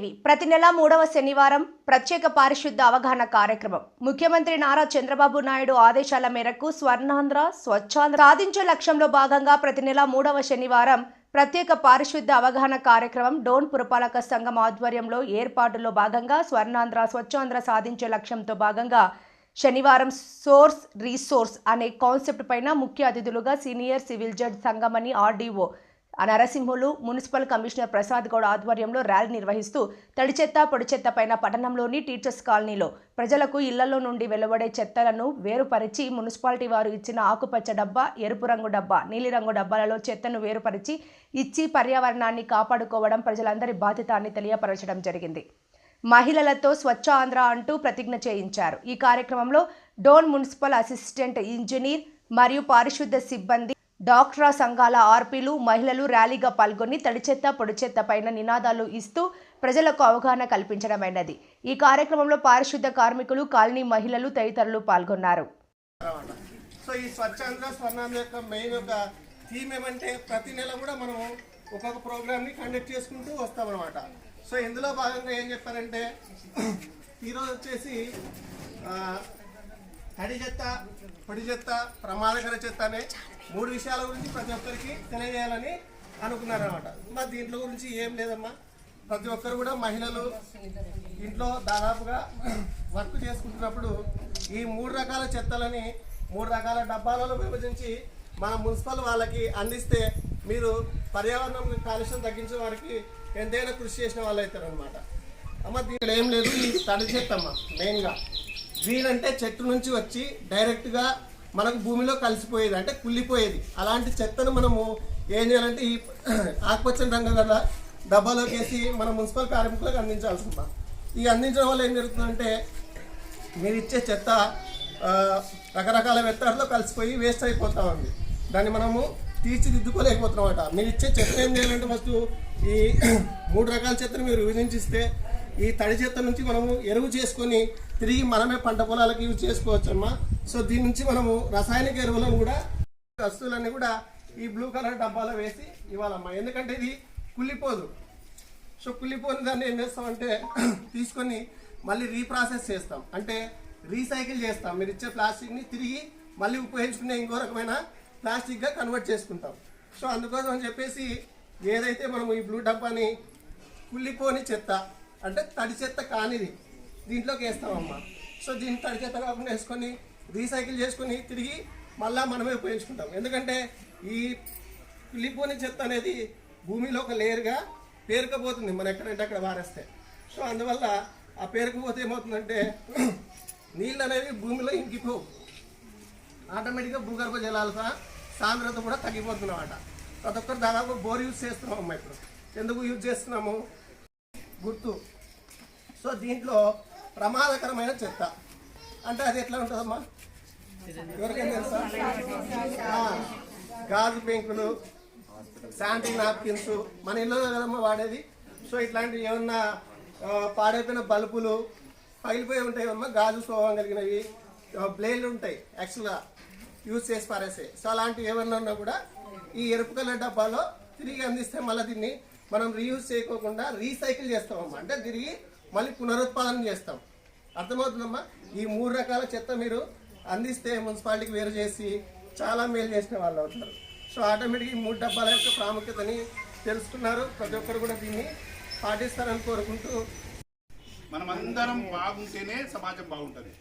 ప్రతి నెల మూడవ శనివారం ప్రత్యేక పారిశుద్ధ అవగాహన కార్యక్రమం. ముఖ్యమంత్రి నారా చంద్రబాబు నాయుడు ఆదేశాల మేరకు స్వర్ణాంధ్ర స్వచ్ఛాంధ్ర సాధించే లక్ష్యంలో భాగంగా ప్రతి నెల మూడవ శనివారం ప్రత్యేక పారిశుద్ధ అవగాహన కార్యక్రమం డోన్ పురపాలక సంఘం ఆధ్వర్యంలో ఏర్పాటులో భాగంగా స్వర్ణాంధ్ర స్వచ్ఛాంధ్ర సాధించే లక్ష్యంతో భాగంగా శనివారం సోర్స్ రీసోర్స్ అనే కాన్సెప్ట్ పైన ముఖ్య అతిథులుగా senior civil judge Sangamani RDO Narasimhulu municipal commissioner Prasad Goud ఆధ్వర్యంలో ర్యాలీ నిర్వహిస్తూ తడి చెత్త పొడి చెత్త పైన పట్టణంలోని టీచర్స్ కాలనీలో ప్రజలకు ఇళ్ళలో నుండి వెలువడే చెత్తలను వేరుపరిచి మున్సిపాలిటీ వారు ఇచ్చిన ఆకుపచ్చ డబ్బా ఎరుపు రంగు డబ్బా నీలిరంగు డబ్బాలలో చెత్తను వేరుపరిచి ఇచ్చి పర్యావరణాన్ని కాపాడుకోవడం ప్రజలందరి బాధ్యత అని తెలియపరచడం జరిగింది. మహిళలతో స్వచ్ఛ ఆంధ్ర అంటూ ప్రతిజ్ఞ చేయించారు. ఈ కార్యక్రమంలో డోన్ మున్సిపల్ అసిస్టెంట్ ఇంజనీర్ మరియు పారిశుద్ధ సిబ్బంది డాక్టరా సంఘాల ఆర్పీలు మహిళలు ర్యాలీగా పాల్గొని తడి చెత్త పొడి చెత్త పైన నినాదాలు ఇస్తూ ప్రజలకు అవగాహన కల్పించడమైనది. ఈ కార్యక్రమంలో పారిశుద్ధ కార్మికులు కాలనీ మహిళలు తదితరులు పాల్గొన్నారు. సో ఈ స్వచ్ఛాంధ్ర స్వర్ణాంధ్ర యొక్క మెయిన్ ఒక థీమ్ ఏమంటే ప్రతి నెల కూడా మనం ఒక్కొక్క ప్రోగ్రామ్ని కండక్ట్ చేసుకుంటూ వస్తామన్నమాట సో ఇందులో భాగంగా ఏం చెప్పారంటే ఈరోజు వచ్చేసి తడి చెత్త పొడి చెత్త ప్రమాదకర చెత్త అనే మూడు విషయాల గురించి ప్రతి ఒక్కరికి తెలియజేయాలని అనుకున్నారనమాట మరి దీంట్లో గురించి ఏం లేదమ్మా. ప్రతి ఒక్కరు కూడా మహిళలు ఇంట్లో దాదాపుగా వర్క్ చేసుకుంటున్నప్పుడు ఈ మూడు రకాల చెత్తలని మూడు రకాల డబ్బాలలో విభజించి మన మున్సిపల్ వాళ్ళకి అందిస్తే మీరు పర్యావరణం కాలుష్యం తగ్గించే వారికి ఎంతైనా కృషి చేసిన వాళ్ళు అవుతారు అనమాట అమ్మ దీంట్లో ఏం లేదు. తడి చెత్త అమ్మ మెయిన్గా గ్రీన్ అంటే చెట్టు నుంచి వచ్చి డైరెక్ట్గా మనకు భూమిలో కలిసిపోయేది అంటే కుళ్ళిపోయేది. అలాంటి చెత్తను మనము ఏం చేయాలంటే ఈ ఆకుపచ్చని రంగు గల డబ్బాలోకి వేసి మన మున్సిపల్ కార్మికులకు అందించాల్సి ఉంటాం ఈ అందించడం వల్ల ఏం జరుగుతుందంటే మీరు ఇచ్చే చెత్త రకరకాల వ్యర్థాలతో కలిసిపోయి వేస్ట్ అయిపోతా ఉంది. దాన్ని మనము తీర్చిదిద్దుకోలేకపోతున్నాం అన్నమాట మీరు ఇచ్చే చెత్త ఏం చేయాలంటే ఫస్ట్ ఈ మూడు రకాల చెత్తను మీరు విభజించిస్తే ఈ తడి చెత్త నుంచి మనము ఎరువు చేసుకొని తిరిగి మనమే పంట పొలాలకు యూజ్ చేసుకోవచ్చు అమ్మా సో దీని నుంచి మనము రసాయనిక ఎరువులను కూడా వస్తువులన్నీ కూడా ఈ బ్లూ కలర్ డబ్బాలో వేసి ఇవ్వాలమ్మా. ఎందుకంటే ఇది కుళ్ళిపోదు. సో కుళ్ళిపోని దాన్ని ఏం చేస్తామంటే తీసుకొని మళ్ళీ రీప్రాసెస్ చేస్తాం. అంటే రీసైకిల్ చేస్తాం. మీరు ఇచ్చే ప్లాస్టిక్ని తిరిగి మళ్ళీ ఉపయోగించుకునే ఇంకో రకమైన ప్లాస్టిక్గా కన్వర్ట్ చేసుకుంటాం. సో అందుకోసం అని చెప్పేసి ఏదైతే మనం ఈ బ్లూ డబ్బాని కుళ్ళిపోని చెత్త అంటే తడి చెత్త కానిది. దీంట్లోకి వేస్తామమ్మా. సో దీన్ని తడి చెత్త కాకుండా వేసుకొని రీసైకిల్ చేసుకొని తిరిగి మళ్ళీ మనమే ఉపయోగించుకుంటాం. ఎందుకంటే ఈ కుళ్ళిపోని చెత్త అనేది భూమిలో ఒక లేయర్గా పేరుకపోతుంది. మనం ఎక్కడంటే అక్కడ వారేస్తే. సో అందువల్ల ఆ పేరుకుపోతే ఏమవుతుందంటే నీళ్ళు అనేవి భూమిలో ఇంకిపోవు. ఆటోమేటిక్గా భూగర్భ జలాల సాంద్రత కూడా తగ్గిపోతుందన్నమాట. ప్రతి ఒక్కరు దాదాపు బోర్ యూజ్ చేస్తున్నాం అమ్మా ఇప్పుడు. ఎందుకు యూజ్ చేస్తున్నాము? గుర్తు. సో దీంట్లో ప్రమాదకరమైన చెత్త. అంటే అది ఎట్లా ఉంటుందమ్మా? ఎవరికైనా తెలుసా? గాజు పెంకులు శానిటరీ నాప్కిన్స్ మన ఇల్లు కదమ్మా వాడేది. సో ఇట్లాంటివి ఏమన్నా పాడైపోయిన బల్బులు పగిలిపోయి ఉంటాయి అమ్మా గాజు స్వభావం కలిగినవి బ్లేడ్లు ఉంటాయి యాక్చువల్గా యూజ్ చేసి పారేసే. సో అలాంటివి ఏమన్నా ఉన్నా కూడా ఈ ఎరుపు కలర్ డబ్బాలో తిరిగి అందిస్తే మళ్ళీ దీన్ని మనం రీయూజ్ చేయకోకుండా రీసైకిల్ చేస్తామమ్మా. అంటే తిరిగి మళ్ళీ పునరుత్పాదన చేస్తాం. అర్థమవుతుందమ్మా? ఈ మూడు రకాల చెత్త మీరు అందిస్తే మున్సిపాలిటీకి వేరు చేసి చాలా మేలు చేసిన వాళ్ళు అవుతారు. సో ఆటోమేటిక్ ఈ మూడు డబ్బాల యొక్క ప్రాముఖ్యతని తెలుసుకున్నారు. ప్రతి ఒక్కరు కూడా దీన్ని పాటిస్తారని కోరుకుంటూ మనమందరం బాగుంటేనే సమాజం బాగుంటుంది.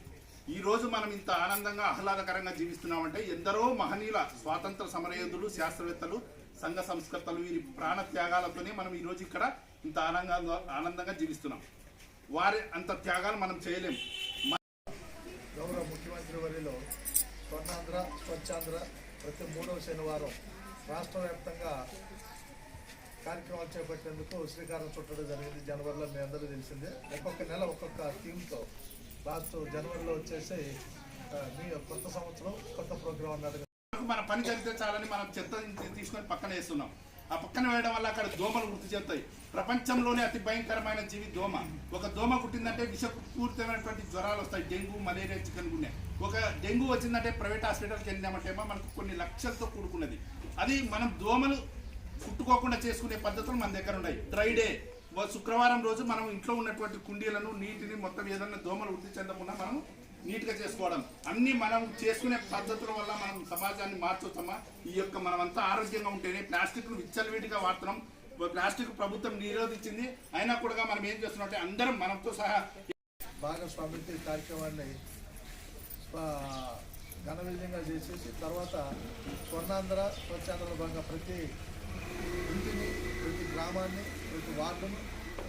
ఈ రోజు మనం ఇంత ఆనందంగా ఆహ్లాదకరంగా జీవిస్తున్నామంటే ఎందరో మహనీయుల స్వాతంత్ర సమరయోధులు శాస్త్రవేత్తలు సంఘ సంస్కర్తలు వీరి ప్రాణ త్యాగాలతోనే మనం ఈరోజు ఇక్కడ ఇంత ఆనందంగా ఆనందంగా జీవిస్తున్నాం. వారి అంత త్యాగాలు మనం చేయలేం. గౌరవ ముఖ్యమంత్రి వరిలో స్వర్ణాంధ్ర స్వచ్ఛాంధ్ర ప్రతి మూడవ శనివారం రాష్ట్ర వ్యాప్తంగా కార్యక్రమాలు చేపట్టేందుకు శ్రీకారం చుట్టడం జరిగింది. జనవరిలో మీ అందరూ తెలిసిందే. ఒక్కొక్క నెల ఒక్కొక్క థీమ్తో. లాస్ట్ జనవరిలో వచ్చేసి మీ కొత్త సంవత్సరం కొత్త ప్రోగ్రాం అన్నట్టుగా మన పని జరిగితే చాలని మనం చెత్త తీసుకొని పక్కన వేస్తున్నాం. ఆ పక్కన వేయడం వల్ల అక్కడ దోమలు గుర్తు చేస్తాయి ప్రపంచంలోనే అతి భయంకరమైన జీవి దోమ. ఒక దోమ కుట్టిందంటే విషపూరితమైనటువంటి జ్వరాలు వస్తాయి. డెంగ్యూ మలేరియా చికెన్ గుండె. ఒక డెంగ్యూ వచ్చిందంటే ప్రైవేట్ హాస్పిటల్కి వెళ్ళినామంటేమో మనకు కొన్ని లక్షలతో కూడుకున్నది. అది మనం దోమలు కుట్టుకోకుండా చేసుకునే పద్ధతులు మన దగ్గర ఉన్నాయి. డ్రై డే శుక్రవారం రోజు మనం ఇంట్లో ఉన్నటువంటి కుండీలను నీటిని మొత్తం ఏదైనా దోమలు వృద్ధి చెందకుండా మనం నీట్గా చేసుకోవడం. అన్ని మనం చేసుకునే పద్ధతుల వల్ల మనం సమాజాన్ని మార్చొచ్చమ్మా. ఈ యొక్క మనమంతా ఆరోగ్యంగా ఉంటేనే ప్లాస్టిక్ను విచ్చలవిడిగా వాడుతున్నాం ప్లాస్టిక్ ప్రభుత్వం నిరోధించింది. అయినా కూడా మనం ఏం చేస్తున్నామంటే అందరం మనతో సహా భాగస్వామితో కార్యక్రమాన్ని ఘన విజయంగా చేసేసి తర్వాత స్వర్ణాంధ్ర స్వచ్ఛాంధ్ర భాగంగా ప్రతి ఇంటిని ప్రతి గ్రామాన్ని ప్రతి వార్డును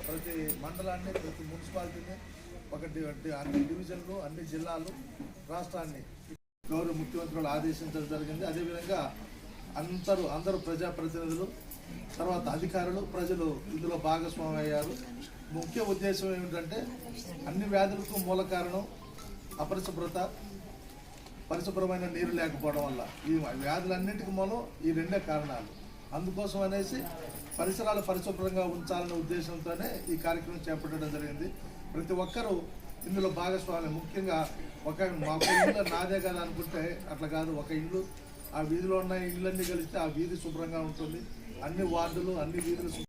ప్రతి మండలాన్ని ప్రతి మున్సిపాలిటీని ఒకటి అన్ని డివిజన్లు అన్ని జిల్లాలు రాష్ట్రాన్ని గౌరవ ముఖ్యమంత్రులు ఆదేశించడం జరిగింది. అదేవిధంగా అందరూ అందరూ ప్రజాప్రతినిధులు తర్వాత అధికారులు ప్రజలు ఇందులో భాగస్వామి అయ్యారు. ముఖ్య ఉద్దేశం ఏమిటంటే అన్ని వ్యాధులకు మూల కారణం అపరిశుభ్రత పరిశుభ్రమైన నీరు లేకపోవడం వల్ల. ఈ వ్యాధులన్నింటికి మూలం ఈ రెండే కారణాలు. అందుకోసం అనేసి పరిసరాలు పరిశుభ్రంగా ఉంచాలనే ఉద్దేశంతోనే ఈ కార్యక్రమం చేపట్టడం జరిగింది. ప్రతి ఒక్కరూ ఇందులో భాగస్వామి ముఖ్యంగా ఒక మాకు ఇల్లు నాదే కదా అనుకుంటే అట్లా కాదు. ఒక ఇల్లు ఆ వీధిలో ఉన్న ఇళ్ళన్నీ కలిస్తే ఆ వీధి శుభ్రంగా ఉంటుంది. అన్ని వార్డులు అన్ని వీధులు